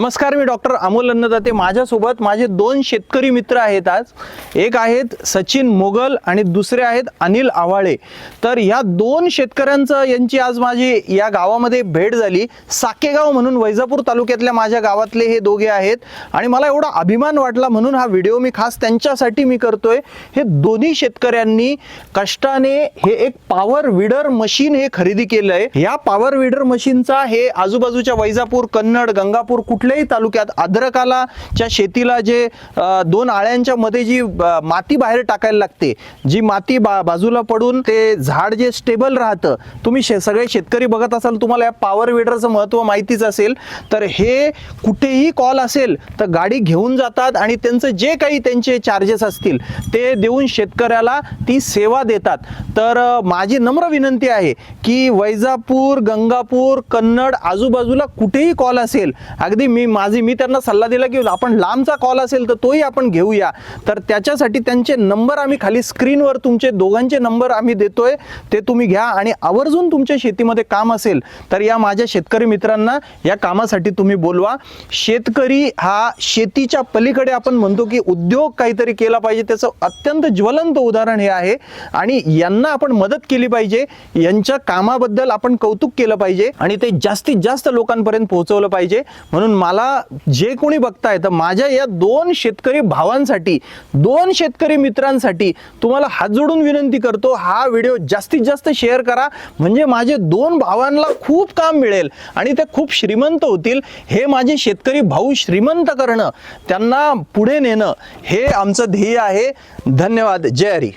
नमस्कार मी डॉक्टर अमोल अन्नदाते. माझ्यासोबत माझे दोन शेतकरी मित्र आहेत आज. एक आहेत सचिन मोगल आणि दुसरे आहेत अनिल आवाळे. तर ह्या दोन शेतकऱ्यांचं यांची आज माझी या गावामध्ये भेट झाली. साकेगाव म्हणून वैजापूर तालुक्यातल्या माझ्या गावातले हे दोघे आहेत. आणि मला एवढा अभिमान वाटला म्हणून हा व्हिडिओ मी खास त्यांच्यासाठी मी करतोय. हे दोन्ही शेतकऱ्यांनी कष्टाने हे एक पॉवर विडर मशीन हे खरेदी केलं आहे या पॉवर विडर मशीनचा हे आजूबाजूच्या वैजापूर कन्नड गंगापूर कुठल्या कुठल्याही तालुक्यात अद्रकालाच्या शेतीला जे दोन आळ्यांच्या मध्ये जी माती बाहेर टाकायला लागते जी माती बा बाजूला पडून ते झाड जे स्टेबल राहतं तुम्ही शे सगळे शेतकरी बघत असाल तुम्हाला या पॉवर विडरचं महत्त्व माहितीच असेल. तर हे कुठेही कॉल असेल तर गाडी घेऊन जातात आणि त्यांचं जे काही त्यांचे चार्जेस असतील ते देऊन शेतकऱ्याला ती सेवा देतात. तर माझी नम्र विनंती आहे की वैजापूर गंगापूर कन्नड आजूबाजूला कुठेही कॉल असेल अगदी मी माझी मी त्यांना सल्ला दिला की आपण लांबचा कॉल असेल तर तोही आपण घेऊया. तर त्याच्यासाठी त्यांचे नंबर आम्ही खाली स्क्रीनवर तुमचे दोघांचे नंबर आम्ही देतोय. ते तुम्ही घ्या आणि आवर्जून तुमच्या शेतीमध्ये काम असेल तर या माझ्या शेतकरी मित्रांना या कामासाठी तुम्ही बोलवा. शेतकरी हा शेतीच्या पलीकडे आपण म्हणतो की उद्योग काहीतरी केला पाहिजे. त्याचं अत्यंत ज्वलंत उदाहरण हे आहे आणि यांना आपण मदत केली पाहिजे. यांच्या कामाबद्दल आपण कौतुक केलं पाहिजे आणि ते जास्तीत जास्त लोकांपर्यंत पोहोचवलं पाहिजे. म्हणून मला जे कोणी बघताय तर माझ्या या दोन शेतकरी भावांसाठी दोन शेतकरी मित्रांसाठी तुम्हाला हात जोडून विनंती करतो हा व्हिडिओ जास्तीत जास्त शेअर करा. म्हणजे माझे दोन भावांना खूप काम मिळेल आणि ते खूप श्रीमंत होतील. हे माझे शेतकरी भाऊ श्रीमंत करणं त्यांना पुढे नेणं हे आमचं ध्येय आहे. धन्यवाद. जय हरी.